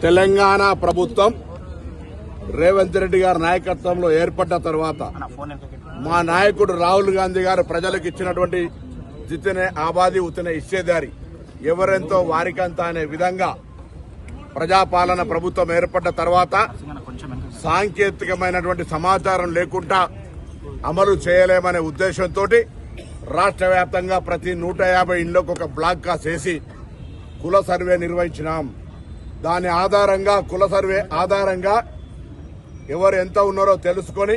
తెలంగాణ ప్రభుత్వం రేవంత్ రెడ్డి గారి నాయకత్వంలో ఏర్పడ్డ తర్వాత మా నాయకుడు రాహుల్ గాంధీ గారు ప్రజలకు ఇచ్చినటువంటి జితనే ఆబాది ఉతనే ఇచ్చేదారి. ఎవరెంతో వారికంత అనే విధంగా ప్రజాపాలన ప్రభుత్వం ఏర్పడ్డ తర్వాత సాంకేతికమైనటువంటి సమాచారం లేకుండా అమలు చేయలేమనే ఉద్దేశంతో రాష్ట్ర వ్యాప్తంగా ప్రతి నూట యాభై ఇండ్లకు ఒక బ్లాక్ కాస్ కుల సర్వే నిర్వహించినాం. దాని ఆధారంగా కుల సర్వే ఆధారంగా ఎవరు ఎంత ఉన్నారో తెలుసుకొని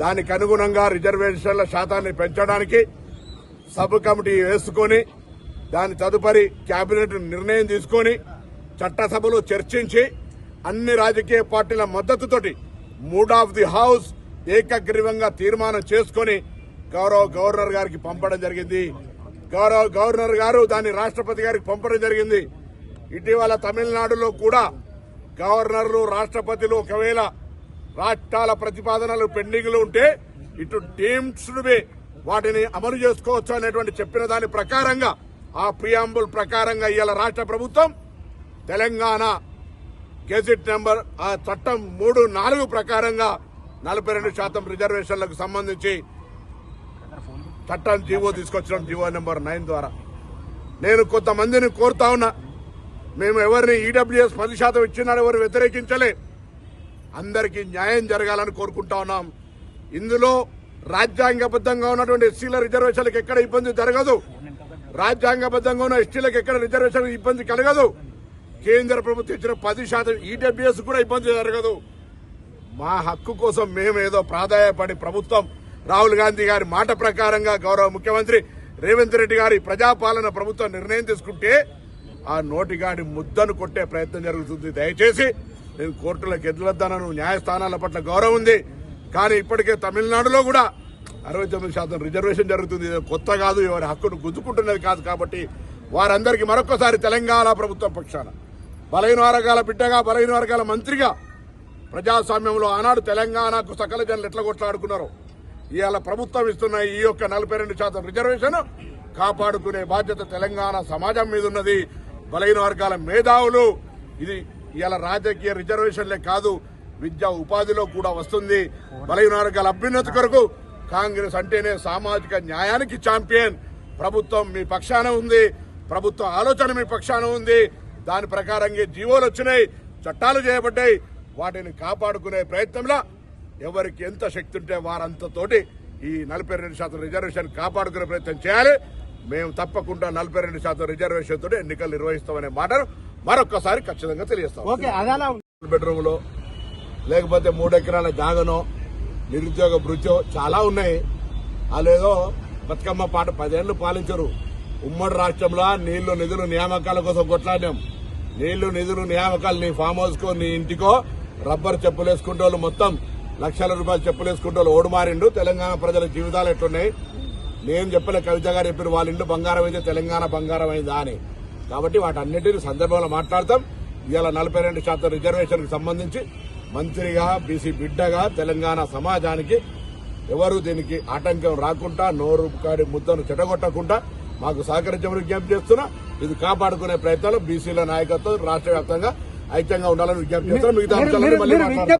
దానికి అనుగుణంగా రిజర్వేషన్ల శాతాన్ని పెంచడానికి సబ్ కమిటీ వేసుకొని దాని తదుపరి కేబినెట్ నిర్ణయం తీసుకొని చట్టసభలో చర్చించి అన్ని రాజకీయ పార్టీల మద్దతుతోటి మూడ్ ఆఫ్ ది హౌస్ ఏకగ్రీవంగా తీర్మానం చేసుకొని గౌరవ గవర్నర్ గారికి పంపడం జరిగింది. గౌరవ గవర్నర్ గారు దాన్ని రాష్ట్రపతి గారికి పంపడం జరిగింది. ఇటీవల తమిళనాడులో కూడా గవర్నర్లు రాష్ట్రపతిలు ఒకవేళ రాష్ట్రాల ప్రతిపాదనలు పెండింగ్లు ఉంటే ఇటు టీమ్స్ వాటిని అమలు చేసుకోవచ్చు అనేటువంటి చెప్పిన దాని ప్రకారంగా ఆ ప్రియాంబుల్ ప్రకారంగా ఇవాళ రాష్ట్ర ప్రభుత్వం. తెలంగాణ గెజిట్ నెంబర్ ఆ చట్టం మూడు నాలుగు ప్రకారంగా నలభై రెండు శాతం రిజర్వేషన్లకు సంబంధించి చట్టం జీవో తీసుకొచ్చిన జీవో నెంబర్ నైన్ ద్వారా. నేను కొంతమందిని కోరుతా ఉన్నా మేము ఎవరిని ఈడబ్ల్యూఎస్ పది శాతం ఇచ్చినారు ఎవరు వ్యతిరేకించలే. అందరికీ న్యాయం జరగాలని కోరుకుంటా ఉన్నాం. ఇందులో రాజ్యాంగబద్ధంగా ఉన్నటువంటి ఎస్సీల రిజర్వేషన్లకు ఎక్కడ ఇబ్బంది జరగదు. రాజ్యాంగబద్ధంగా ఉన్న ఎస్టీలకు ఎక్కడ రిజర్వేషన్ ఇబ్బంది కలగదు. కేంద్ర ప్రభుత్వం ఇచ్చిన పది శాతం ఈడబ్ల్యూఎస్ కూడా ఇబ్బంది జరగదు. మా హక్కు కోసం మేమేదో ప్రాధాయపడి ప్రభుత్వం రాహుల్ గాంధీ గారి మాట ప్రకారంగా గౌరవ ముఖ్యమంత్రి రేవంత్ రెడ్డి గారి ప్రజాపాలన ప్రభుత్వం నిర్ణయం తీసుకుంటే ఆ నోటిగాడి ముద్దను కొట్టే ప్రయత్నం జరుగుతుంది. దయచేసి నేను కోర్టులకు ఎదులొద్దానను న్యాయస్థానాల పట్ల గౌరవం ఉంది. కానీ ఇప్పటికే తమిళనాడులో కూడా అరవై తొమ్మిది శాతం రిజర్వేషన్ జరుగుతుంది. ఇది కొత్త కాదు. ఎవరి హక్కును గుంజుకుంటున్నది కాదు కాబట్టి వారందరికీ మరొకసారి తెలంగాణ ప్రభుత్వం పక్షాన. బలహీన వర్గాల బిడ్డగా బలహీన వర్గాల మంత్రిగా ప్రజాస్వామ్యంలో ఆనాడు తెలంగాణకు సకల జనులు ఎట్లా కొట్లాడుకున్నారో ఇవాళ ప్రభుత్వం ఇస్తున్న ఈ యొక్క నలభై రెండు శాతం రిజర్వేషన్ కాపాడుకునే బాధ్యత తెలంగాణ సమాజం మీద ఉన్నది. బలహీన వర్గాల మేధావులు. ఇది ఇవాళ రాజకీయ రిజర్వేషన్లే కాదు విద్యా ఉపాధిలో కూడా వస్తుంది. బలహీన వర్గాల అభ్యున్నతి కొరకు కాంగ్రెస్ అంటేనే సామాజిక న్యాయానికి ఛాంపియన్. ప్రభుత్వం మీ పక్షాన ఉంది. ప్రభుత్వ ఆలోచన మీ పక్షాన ఉంది. దాని ప్రకారంగా జీవోలు వచ్చినాయి చట్టాలు చేయబడ్డాయి. వాటిని కాపాడుకునే ప్రయత్నంలో ఎవరికి ఎంత శక్తి ఉంటే వారంతతోటి ఈ నలభై రెండు శాతం రిజర్వేషన్ కాపాడుకునే ప్రయత్నం చేయాలి. మేము తప్పకుండా నలభై రెండు శాతం రిజర్వేషన్ తోటి ఎన్నికలు నిర్వహిస్తామనే మాటను మరొక్కసారి ఖచ్చితంగా అదాలా బెడ్రూమ్లో లేకపోతే మూడు ఎకరాల జాగనో నిరుద్యోగ భృత్యో చాలా ఉన్నాయి. వాళ్ళేదో బతుకమ్మ పాట పదేళ్ళు పాలించరు. ఉమ్మడి రాష్ట్రంలో నీళ్ళు నిధులు నియామకాల కోసం కొట్లాడినాం. నీళ్ళు నిధులు నియామకాలు నీ ఫామ్ హౌస్ కో నీ ఇంటికో రబ్బర్ చెప్పులు వేసుకుంటే వాళ్ళు మొత్తం లక్షల రూపాయలు చెప్పులు వేసుకుంటే వాళ్ళు ఓడుమారిండు. తెలంగాణ ప్రజల జీవితాలు ఎట్లున్నాయి? నేను చెప్పలే కవిత గారు చెప్పారు వాళ్ళ ఇంట్లో బంగారం అయితే తెలంగాణ బంగారం అయిందా అని. కాబట్టి వాటన్నిటిని సందర్భంలో మాట్లాడతాం. ఇవాళ నలభై రెండు శాతం రిజర్వేషన్కు సంబంధించి మంత్రిగా బీసీ బిడ్డగా తెలంగాణ సమాజానికి ఎవరు దీనికి ఆటంకం రాకుండా నోరు కాడి ముద్దను చెడగొట్టకుండా మాకు సహకరించమని విజ్ఞప్తి చేస్తున్నా. ఇది కాపాడుకునే ప్రయత్నాలు బీసీల నాయకత్వం రాష్ట్ర వ్యాప్తంగా ఐక్యంగా ఉండాలని విజ్ఞప్తి చేస్తున్నా. మిగతా అంశాలను మళ్ళీ మాట్లాడతాం